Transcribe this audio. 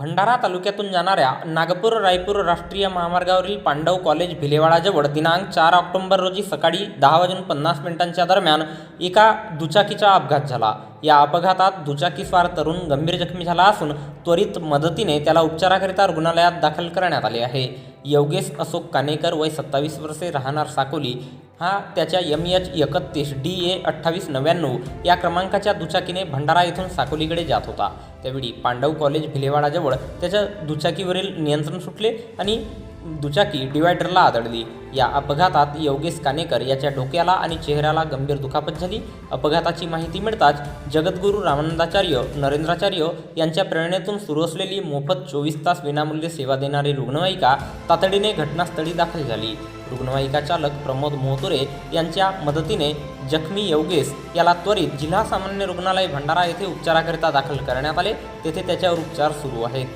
भंडारा तालुक्यातून जाणाऱ्या नागपूर रायपूर राष्ट्रीय महामार्गावरील पांडव कॉलेज भिलेवाडाजवळ दिनांक चार ऑक्टोंबर रोजी सकाळी दहा वाजून पन्नास मिनिटांच्या दरम्यान एका दुचाकीचा अपघात झाला. या अपघातात दुचाकीस्वार तरुण गंभीर जखमी झाला असून त्वरित मदतीने त्याला उपचाराकरिता रुग्णालयात दाखल करण्यात आले आहे. योगेश अशोक कानेकर वय सत्तावीस वर्षे राहणार साकोली हा त्याच्या एम एच एकतीस डी ए अठ्ठावीस नव्याण्णव या क्रमांकाच्या दुचाकीने भंडारा येथून साकोलीकडे जात होता. त्यावेळी पांडव कॉलेज भिलेवाडाजवळ त्याच्या दुचाकीवरील नियंत्रण सुटले आणि दुचाकी डिवायडरला आदळली. या अपघातात योगेश कानेकर याच्या डोक्याला आणि चेहऱ्याला गंभीर दुखापत झाली. अपघाताची माहिती मिळताच जगद्गुरू रामानंदाचार्य नरेंद्राचार्य यांच्या प्रेरणेतून सुरू असलेली मोफत चोवीस तास विनामूल्य सेवा देणारी रुग्णवाहिका तातडीने घटनास्थळी दाखल झाली. रुग्णवाहिका चालक प्रमोद मोहतुरे यांच्या मदतीने जखमी योगेश याला त्वरित जिल्हा सामान्य रुग्णालय भंडारा येथे उपचाराकरिता दाखल करण्यात आले. तेथे त्याच्यावर उपचार सुरू आहेत.